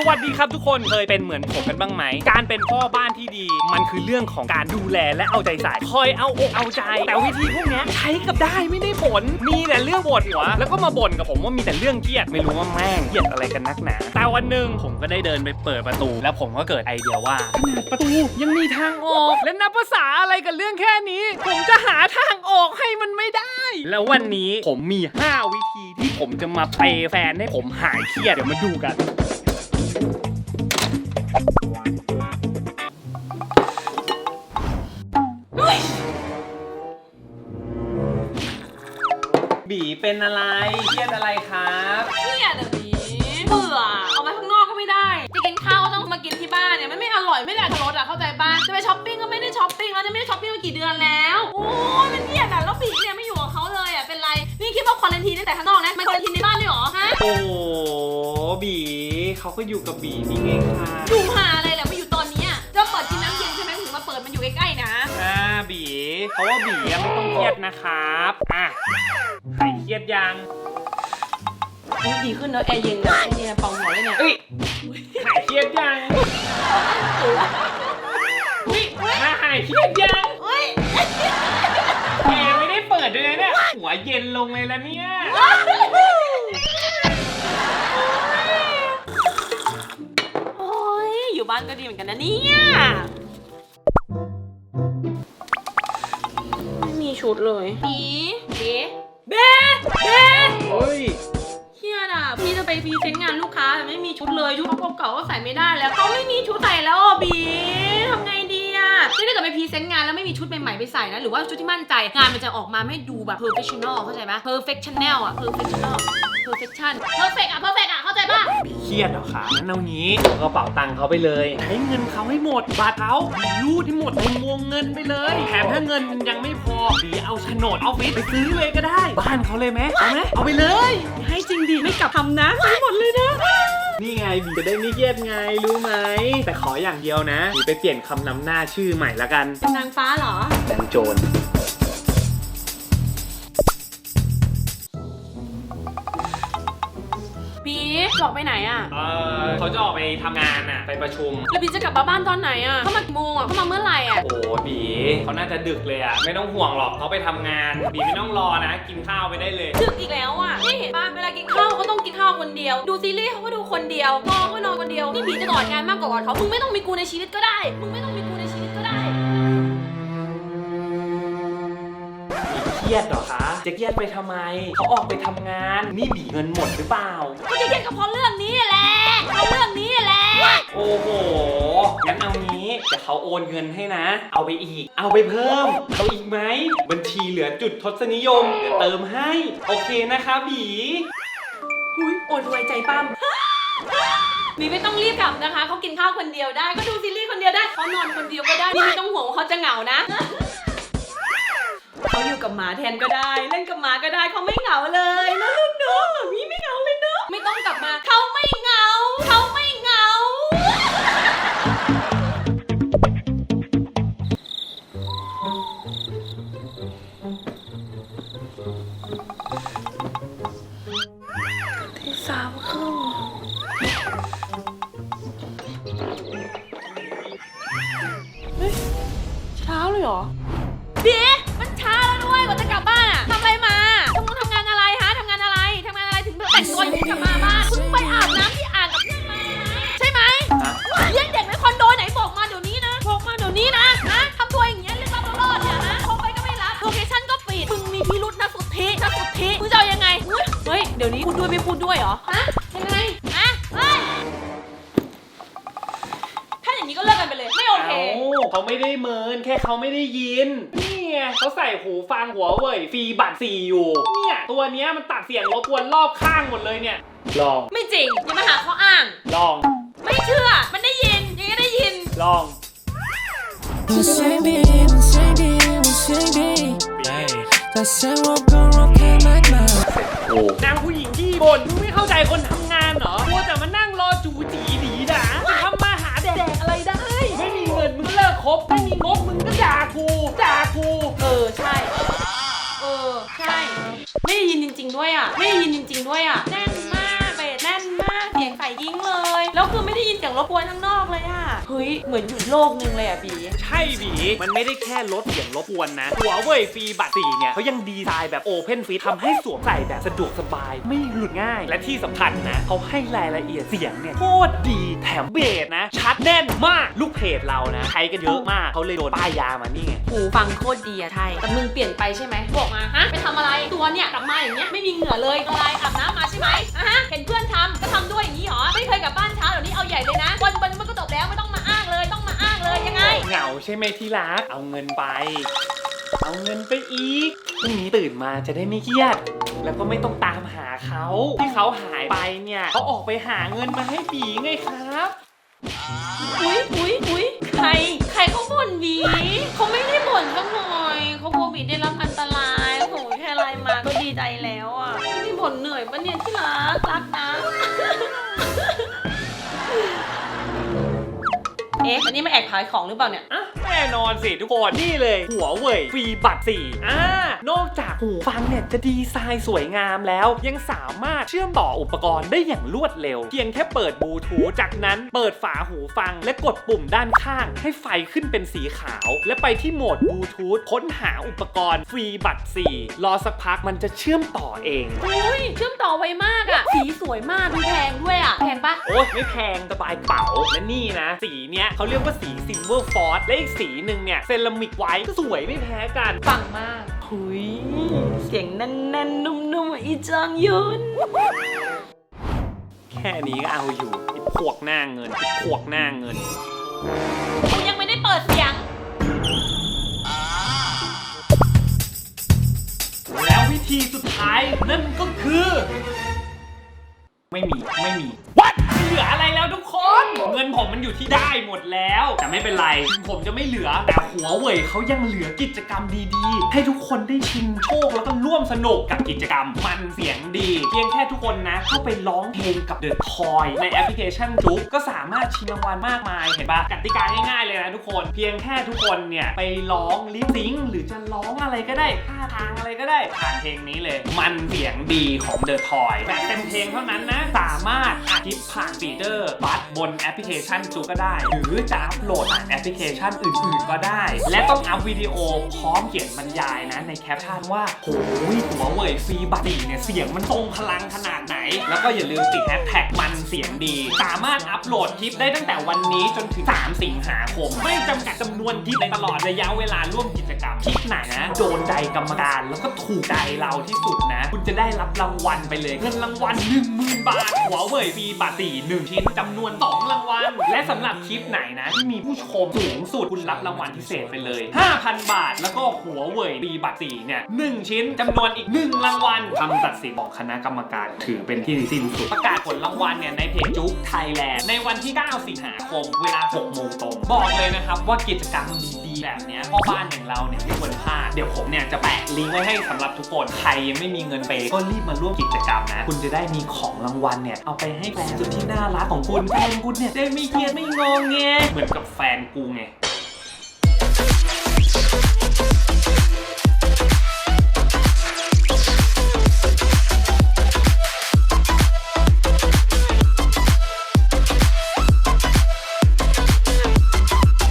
สวัสดีครับทุกคนเคยเป็นเหมือนผมกันบ้างไหม การเป็นพ่อบ้านที่ดี มันคือเรื่องของการดูแลและเอาใจใส่คอยเอาอกเอาใจ แต่วิธีพวกนี้ใช้กับได้ไม่ได้ผล มีแต่เรื่องปวดหัว แล้วก็มาบ่นกับผมว่ามีแต่เรื่องเครียดไม่รู้ว่าแม่งเครียดอะไรกันนักหนา แต่วันหนึ่งผมก็ได้เดินไปเปิดประตู แล้วผมก็เกิดไอเดียว่าขนาดประตูยังมีทางออก และนับภาษาอะไรกับเรื่องแค่นี้ ผมจะหาทางออกให้มันไม่ได้ แล้ววันนี้ผมมี 5 วิธีที่ผมจะมาเปย์แฟนให้ผมหายเครียดเดี๋ยวมาดูกัน เป็นอะไรเครียดอะไรครับเครียดอะบีเบื่อออกมาข้างนอกก็ไม่ได้จะกินข้าวก็ต้องมากินที่บ้านเนี่ยมันไม่อร่อยไม่ได้อรรถรสอะเข้าใจปะจะไปช้อปปิ้งก็ไม่ได้ช้อปปิ้งแล้วจะไม่ได้ช้อปปิ้งมากี่เดือนแล้วโอ้ยมันเครียดอะแล้วบีเนี่ยไม่อยู่กับเขาเลยอะเป็นไรนี่คิดว่าควอลันทีนตั้งแต่ข้างนอกนะมันควอลันทีนในบ้านเลยเหรอฮะโอ้โหบีเขาก็อยู่กับบีนี่ไงค่ะอยู่หาอะไร เพราะว่าบีอะไม่ต้องเครียดนะครับอะหายเครียดยังอุ๊ยดีขึ้นแล้วแอร์เย็นนะแอร์เย็นเป่าหัวเลยเนี่ยเอ้ยหายเครียดยังอุ้ยมาหายเครียดยังเฮ้ยแอร์ไม่ได้เปิดด้วยนะเนี่ยหัวเย็นลงเลยแล้วเนี่ยโอ้ยอยู่บ้านก็ดีเหมือนกันนะเนี่ย ชุดเลยบีเบเบเบเฮ้ยเครียดอะพี่จะไปพรีเซนต์งานลูกค้าแต่ไม่มีชุดเลยชุดเขาเก่าๆก็ใส่ไม่ได้แล้วเขาไม่มีชุดใส่แล้วอะบีทำไงดีอะนี่ถ้าเกิดไปพรีเซนต์งานแล้วไม่มีชุดใหม่ๆไปใส่นะหรือว่าชุดที่มั่นใจงานมันจะออกมาไม่ดูแบบ professional เข้าใจปะ perfectional อะ professional perfection perfect อะ perfect อะเข้าใจปะ เครียดเหรอคะงั้นเอางี้เอากระเป๋าตังค์เขาไปเลยใช้เงินเขาให้หมดบาทเขารูดให้หมดเป็นวงเงินไปเลยแถมถ้าเงินมันยังไม่พอบีเอาโฉนดออฟฟิศไปซื้อเลยก็ได้ บ้านเขาเลยไหมเอาไหมเอาไปเลย ให้จริงดิไม่กลับคำนะซื้อหมดเลยนะ นี่ไงบีจะได้ไม่เครียดไงรู้ไหม แต่ขออย่างเดียวนะบีไปเปลี่ยนคำนำหน้าชื่อใหม่ละกันเป็นนางฟ้าเหรอแดงโจร หลอกไปไหนอะ เออเขาจะออกไปทำงานอะไปประชุม แล้วบีจะกลับมาบ้านตอนไหนอะ เข้ามากี่โมงอะ เข้ามาเมื่อไหร่อะ โอ้บีเขาน่าจะดึกเลยอะไม่ต้องห่วงหรอกเขาไปทำงาน บีไม่ต้องรอนะ กินข้าวไปได้เลย ดึกอีกแล้วอะนี่เห็นป่ะ เวลากินข้าวก็ต้องกินข้าวคนเดียว ดูซีรีส์เขาก็ดูคนเดียวนอนก็นอนคนเดียว นี่บีจะกอดงานมากกว่าเขา มึงไม่ต้องมีกูในชีวิตก็ได้ มึงไม่ต้องมีกูในชีวิตก็ได้ เครียดเหรอคะจะเครียดไปทำไมเขาออกไปทำงาน นี่บีเงินหมดหรือเปล่า ก็จะเครียดก็เพราะเรื่องนี้แหละเพราะเรื่องนี้แหละ โอ้โหงั้นเอางี้เดี๋ยวเขาโอนเงินให้นะ เอาไปอีก เอาไปเพิ่ม เอาอีกไหม บัญชีเหลือจุดทศนิยมเดี๋ยวเติมให้ โอเคนะคะบีอุ้ยโอนไวใจปั้มบีไม่ต้องรีบกลับนะคะ เขากินข้าวคนเดียวได้ ก็ดูซีรีส์คนเดียวได้ เขานอนคนเดียวก็ได้นี่ไม่ต้องห่วงว่าเขาจะเหงานะ เขาอยู่กับหมาแทนก็ได้ เล่นกับหมาก็ได้เขาไม่เหงาเลยนะลูกเนาะแบบนี้ไม่เหงาเลยเนาะไม่ต้องกลับมาเขาไม่เหงาเขาไม่เหงา ที่สามครึ่งเฮ้ยเช้าเลยเหรอเดี๋ยวมันช้าแล้ว เฮ้ยเดี๋ยวนี้พูดด้วยไม่พูดด้วยเหรอ ฮะยังไงฮะเฮ้ยถ้าอย่างนี้ก็เลิกกันไปเลย ไม่โอเคาเขาไม่ได้เมินแค่เขาไม่ได้ยิน นี่ไงเขาใส่หูฟังหัวเว่ยฟรีบัตรสี่อยู่ เนี่ย ตัวเนี้ยมันตัดเสียงรบกวนรอบข้างหมดเลยเนี่ย ลอง ไม่จริง อย่ามาหาข้ออ้าง ลอง ไม่เชื่อ มันได้ยินยังไงได้ยิน ลอง Mercedes, Mercedes, Mercedes. That same rock and rock and like mine. โอ้ นางผู้หญิงที่บ่นมึงไม่เข้าใจคนทำงานเหรอมัวแต่มานั่งรอจูจีดีด่าจะทำมาหาแดกอะไรได้ ไม่มีเงินมึงก็เลิกคบไม่มีงบมึงก็ด่ากูด่ากูเออใช่ เออใช่ ไม่ได้ยินจริง ๆ ด้วยอะ ไม่ได้ยินจริง ๆ ด้วยอะแน่น รบกวนข้างนอกเลยอะเฮ้ย เหมือนอยู่โลกนึงเลยอะบี ใช่บีมันไม่ได้แค่ลดเสียงรบกวนนะหัวเว่ยฟรีบัตรสีเนี่ยเขายังดีไซน์แบบโอเพนฟิตทำให้สวมใส่แบบสะดวกสบายไม่หลุดง่าย และที่สำคัญนะเขาให้รายละเอียดเสียงเนี่ยโคตรดีแถมเบสนะ ชัดแน่นมากลูกเพจเรานะใช้กันเยอะมากเขาเลยโดนป้ายยามานี่ไงหูฟังโคตรดีอะไทยแต่มึงเปลี่ยนไปใช่ไหมบอกมาฮะไปทำอะไรตัวเนี่ยกลับมาอย่างเงี้ยไม่มีเหงื่อเลยอะไรอาบน้ำมาใช่ไหมอะฮะเห็นเพื่อนทำก็ทำด้วยอย่างนี้เหรอไม่เคยกลับบ้านเช้าเดี๋ยวนี้เอาใหญ่ ช่ไหมที่รัก เอาเงินไป เอาเงินไปอีกพรุ่งนี้ตื่นมาจะได้ไม่เครียด แล้วก็ไม่ต้องตามหาเขาที่เขาหายไปเนี่ยเขาออกไปหาเงินมาให้บีไงครับ อุ๊ยอุ๊ยอุ๊ยใคร ใครเขาบ่นบีเขาไม่ได้บ่นสักหน่อยเขากลัวบีได้รับอันตรายโอ้โหแค่อะไรมาก็ดีใจแล้วอะไม่ได้บ่นเหนื่อยปะเนี่ย เอ๊ะอันนี้มาแอบขายของหรือเปล่าเนี่ย อะแน่นอนสิทุกคนนี่เลยหัวเว่ยฟรีบัตรสี่อ่านอกจากหูฟังเนี่ยจะดีไซน์สวยงามแล้ว ยังสามารถเชื่อมต่ออุปกรณ์ได้อย่างรวดเร็ว เพียงแค่เปิดบลูทูธจากนั้นเปิดฝาหูฟัง และกดปุ่มด้านข้าง ให้ไฟขึ้นเป็นสีขาว และไปที่โหมดบลูทูธค้นหาอุปกรณ์ฟรีบัตรสี่รอสักพักมันจะเชื่อมต่อเองอุ้ยเชื่อมต่อไวมากอะสีสวยมากดูแพงด้วยอะแพงปะโอ้ยไม่แพงสบายเป๋าและนี่นะ สีเนี้ยเขาเรียกว่าสีซิลเวอร์ฟอร์และอีกสีหนึ่งเนี่ยเซรามิกไว้ก็สวยไม่แพ้กันปังมากหุยเสียงแน่นๆนุ่มๆอีจางยุนแค่นี้ก็เอาอยู่ไอ้พวกหน้าเงินไอ้พวกหน้าเงินกูยังไม่ได้เปิดเสียง แล้ววิธีสุดท้ายนั่นก็คือ ไม่มี ไม่มีวัดไม่ เหลืออะไรแล้วทุกคน เงินผมมันอยู่ที่ได้หมดแล้ว แต่ไม่เป็นไรถึงผมจะไม่เหลือ แต่หัวเว่ยเขายังเหลือกิจกรรมดีๆ ให้ทุกคนได้ชิมโชคแล้วก็ร่วมสนุกกับกิจกรรม มันเสียงดี เพียงแค่ทุกคนนะเข้าไปร้องเพลงกับเดอะคอยในแอปพลิเคชันจุ๊กก็สามารถชิงรางวัลมากมายเห็นปะกติกาง่ายๆเลยนะทุกคน เพียงแค่ทุกคนเนี่ยไปร้องลิปซิงค์หรือจะร้องอะไรก็ได้ท่าทางอะไรก็ได้ผ่านเพลงนี้เลย มันเสียงดีของเดอะทอยแบบเต็มเพลงเท่านั้นนะสามารถอัดคลิปผ่านฟีเจอร์บัสบนแอปพลิเคชันจุ๊กก็ได้ หรือจะอัพโหลดผ่านแอปพลิเคชันอื่นๆก็ได้ และต้องอัพวิดีโอพร้อมเขียนบรรยายนะในแคปชั่นว่าโหยหัวเว่ยฟรีบัตรเนี่ยเสียงมันทรงพลังขนาดไหน แล้วก็อย่าลืมติดแฮชแท็กมันเสียงดี สามารถอัพโหลดคลิปได้ตั้งแต่วันนี้จนถึง 3 สิงหาคม ไม่จำกัดจำนวนคลิปในตลอดระยะเวลาร่วมกิจกรรมคลิปไหนนะโดนใจกรรมการแล้วก็ถูกใจเราที่สุดนะ คุณจะได้รับรางวัลไปเลยเงินรางวัล10,000 บาทหัวเว่ยฟรีบัตรหนึ่งชิ้นจำนวน 2 รางวัล และสำหรับคลิปไหนนะ ที่มีผู้ชมสูงสุดคุณรับรางวัลพิเศษไปเลย 5,000 บาท แล้วก็หัวเว่ยฟรีบัตรสีเนี่ยหนึ่งชิ้นจำนวนอีก 1 รางวัลคำตัดสินของคณะกรรมการ ถือเป็นที่สิ้นสุดประกาศผลรางวัลเนี่ยในเพจจุ๊กไทยแลนด์ในวันที่ 9 สิงหาคมเวลา 6 โมงตรง บอกเลยนะครับว่ากิจกรรมดีๆแบบเนี้ยพ่อบ้านอย่างเราเนี่ยไม่ควรพลาด เดี๋ยวผมเนี่ยจะแปะลิงก์ไว้ให้สำหรับทุกคนใครยังไม่มีเงินเปก็รีบมาร่วมกิจกรรมนะ คุณจะได้มีของรางวัลเนี่ยเอาไปให้แฟนสุดที่น่ารักของคุณแฟนคุณเนี่ยได้ไม่เกียดไม่งงแงเหมือนกับแฟนกูไง